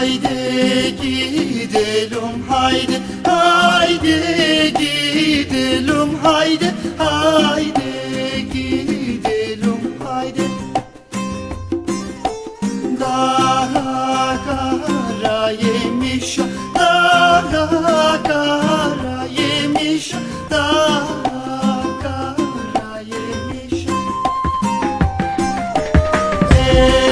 haydi gidelim haydi haydi gidelim haydi haydi gidelim haydi Dara kara yemiş dara kara yemiş Yeah.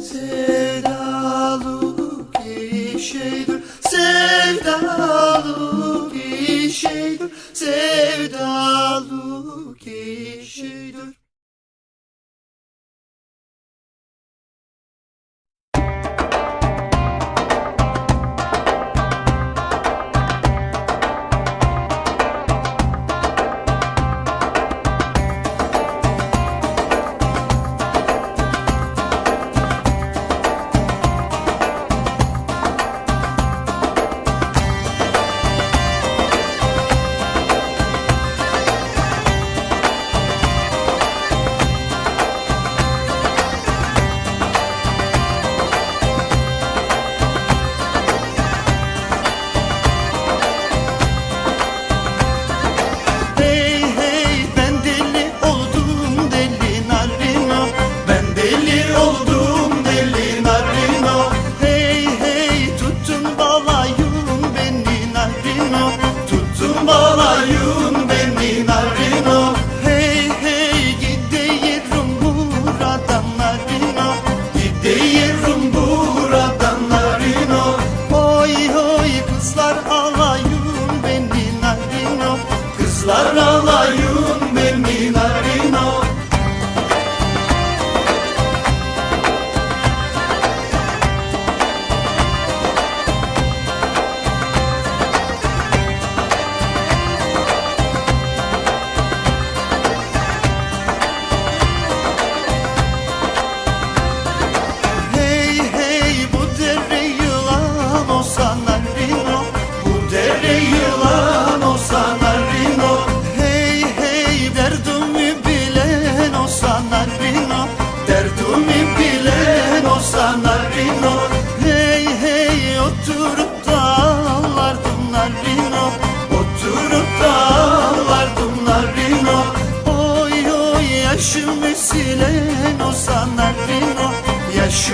Sevdalık şey dur Sevdalık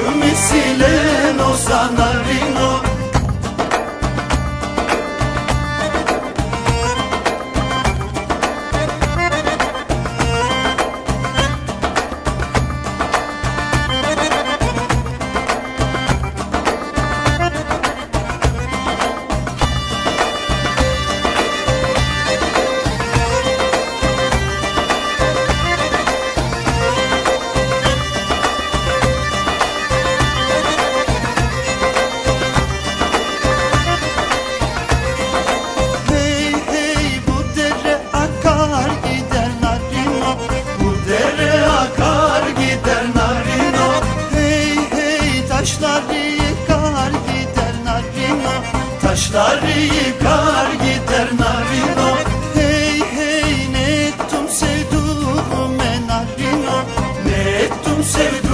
Sevmesilen o sana vino sevdim.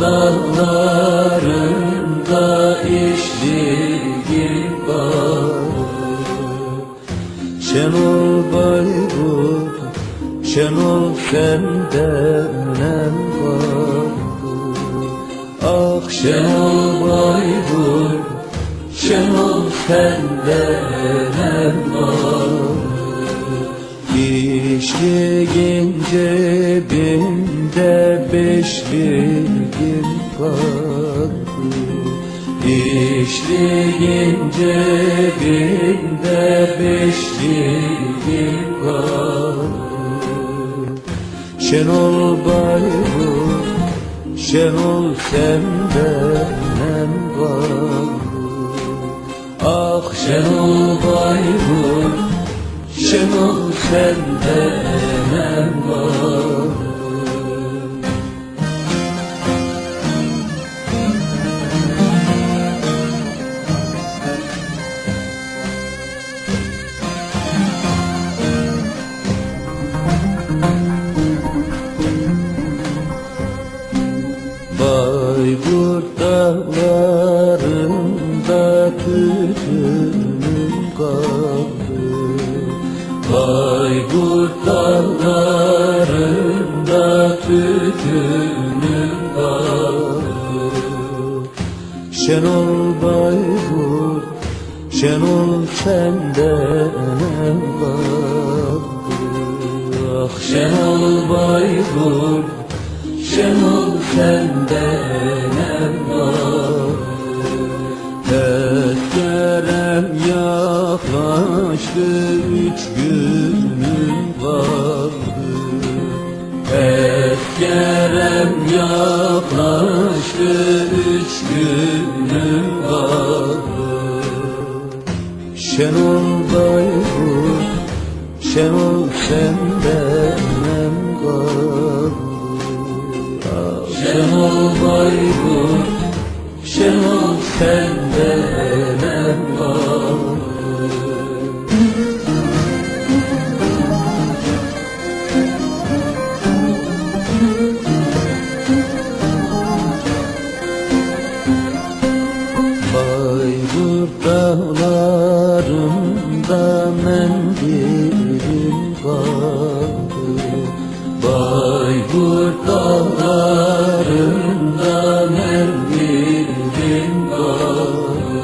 dağlarında işligim bağlı Şenol Baybur, Şenol senden en bağlı Ah Şenol Baybur, Şenol senden en bağlı İşligin cebinde beşlik farklı İşliğin cebinde beşliğin kalır Şenol Bayburt, Şenol senden nem kalır Ah Şenol Bayburt, Şenol senden sende nem kaldı Ah Şenol Bayburt Şenol sende nem var Tezkerem yaklaştı üç günüm vardı Tezkerem Şenol Bayburt, Şenol sende nem kaldı Şenol Bayburt, Şenol sende nem Bayburt dağlarında mendilim kaldı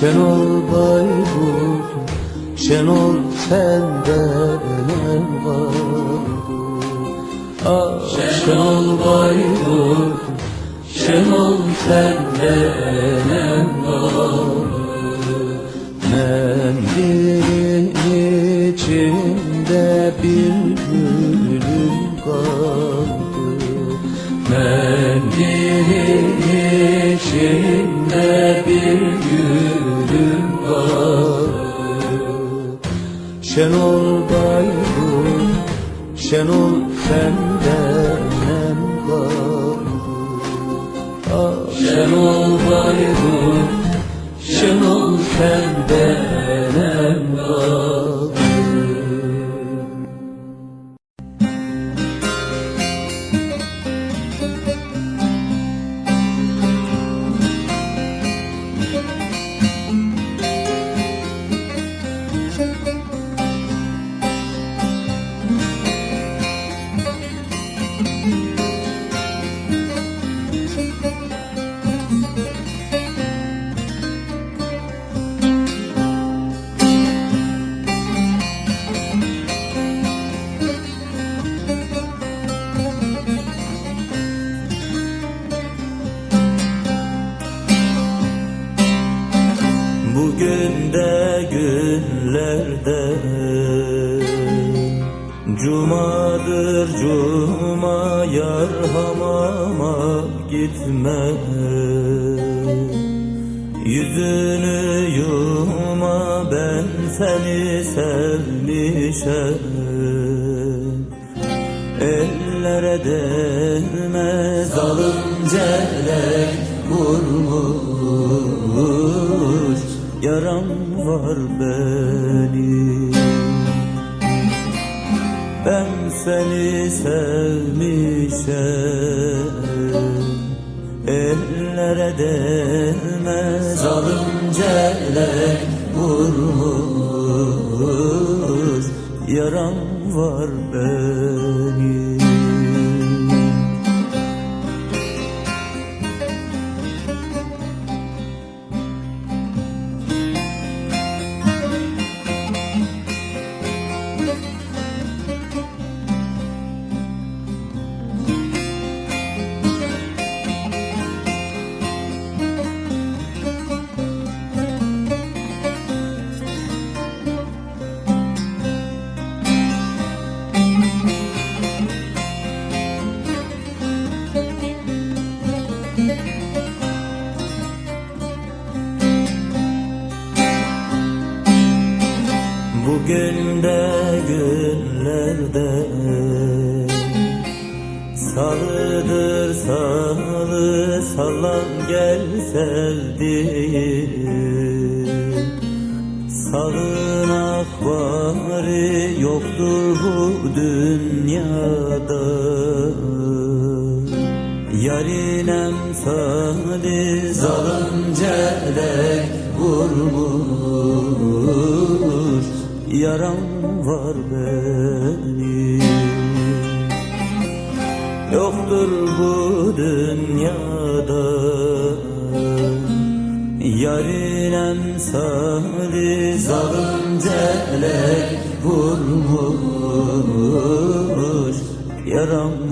Şenol Bayburt, Şenol sende nem var? Ah Şenol Bayburt, Şenol sende nem var Yeah. Bugün de günlerde. Cumadır cuma yar hamama gitme. Yüzünü yuma ben seni sevmişem Ellere değme zalimceler vurmuş Yaram var benim. Ben seni sevmişem. Ellere değme zalimceler vurmuş. Yaram var benim Bugün de günlerde Salıdır salı sallan gel sevdiğim. Salın akbari yoktur bu dünyada. Yarinem emsali zalim celek vurmuş Yaram var benim. Yoktur bu dünyada Yarın emsali zalim celek vurmuş. Yaram